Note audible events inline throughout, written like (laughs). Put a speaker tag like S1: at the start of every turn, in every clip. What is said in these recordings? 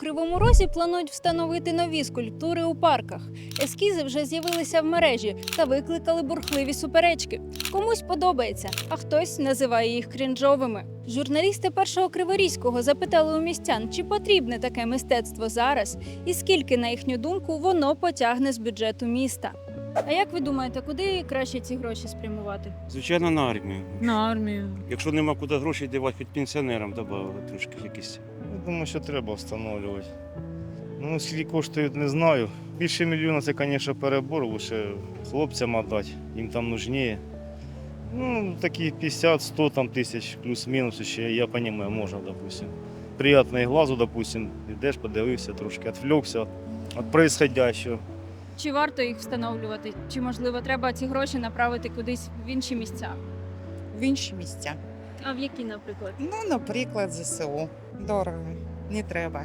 S1: Кривому Розі планують встановити нові скульптури у парках. Ескізи вже з'явилися в мережі та викликали бурхливі суперечки. Комусь подобається, а хтось називає їх крінжовими. Журналісти першого Криворізького запитали у містян, чи потрібне таке мистецтво зараз, і скільки, на їхню думку, воно потягне з бюджету міста. А як ви думаєте, куди краще ці гроші спрямувати?
S2: Звичайно, на армію.
S3: На армію.
S2: Якщо нема куди гроші дівати, під пенсіонерам додали трошки якісь.
S4: Я думаю, що треба встановлювати. Ну, скільки коштують, не знаю. Більше мільйона це, звісно, перебор, лише хлопцям віддати, їм там нужніше. Ну, такі 50-100 там, тисяч плюс-мінус ще, я розумію, можна, допустим. Приятно і глазу, допустим, йдеш, подивився, трошки відвлекся від происходящего.
S1: Чи варто їх встановлювати? Чи можливо треба ці гроші направити кудись в інші місця?
S5: в інші місця.
S1: А в які, наприклад?
S5: Ну, наприклад, ЗСУ. Дорого, не треба.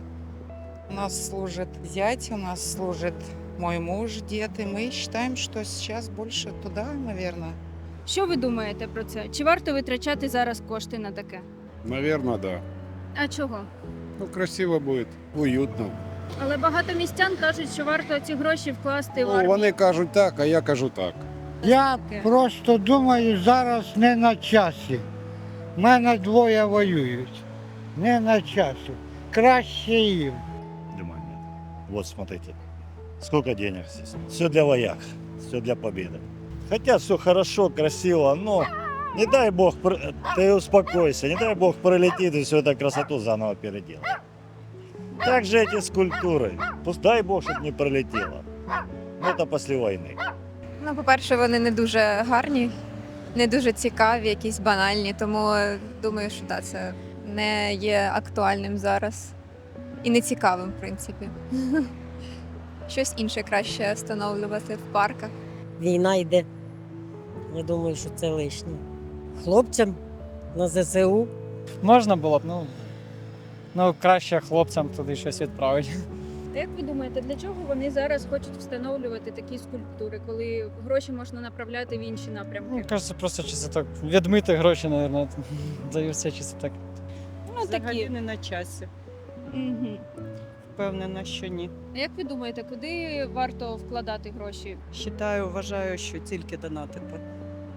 S5: У нас служить зять, у нас служит мой муж, дед, и мы считаем, что сейчас больше туда, наверное.
S1: Що ви думаєте про це? Чи варто витрачати зараз кошти на таке?
S6: Наверное, да.
S1: А чого?
S6: Ну, красиво будет, уютно.
S1: Але багато містян кажуть, що варто ці гроші вкласти в
S6: Ну,
S1: армію.
S6: вони кажуть так, а я кажу так.
S7: Я
S1: Таке.
S7: просто думаю, зараз не на часі. У мене двоє воюють. Не на часі. Краще їм.
S8: Думаю, нет. Вот смотрите, сколько денег здесь. Все для вояк, все для победы. Хотя все хорошо, красиво, но не дай бог, пр- ты успокойся, не дай бог пролетит и всю эту красоту заново переделать. Так же эти скульптуры. Пусть дай бог, чтобы не пролетело. Но это после войны.
S9: Ну, по-перше, вони не дуже гарні, не дуже цікаві, якісь банальні, тому е, думаю, що да, це не є актуальним зараз. І не цікавим, в принципі. (laughs) Щось інше краще встановлювати в парках.
S10: війна йде. Я думаю, що це лишнє. Хлопцям на ЗСУ
S3: Можна було б, ну, ну краще хлопцям туди щось відправити.
S1: А як ви думаєте, для чого вони зараз хочуть встановлювати такі скульптури, коли гроші можна направляти в інші
S3: Ну,
S1: напрямки?
S3: кажеться, просто чисто так відмити гроші, мабуть, даються чисто так.
S1: Ну
S11: Взагалі
S1: такі.
S11: не на часі.
S1: Угу.
S11: Впевнена, що ні.
S1: А як ви думаєте, куди варто вкладати гроші?
S11: Считаю, вважаю, що тільки донатити.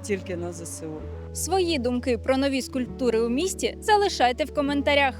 S11: Тільки на ЗСУ.
S1: Свої думки про нові скульптури у місті залишайте в коментарях.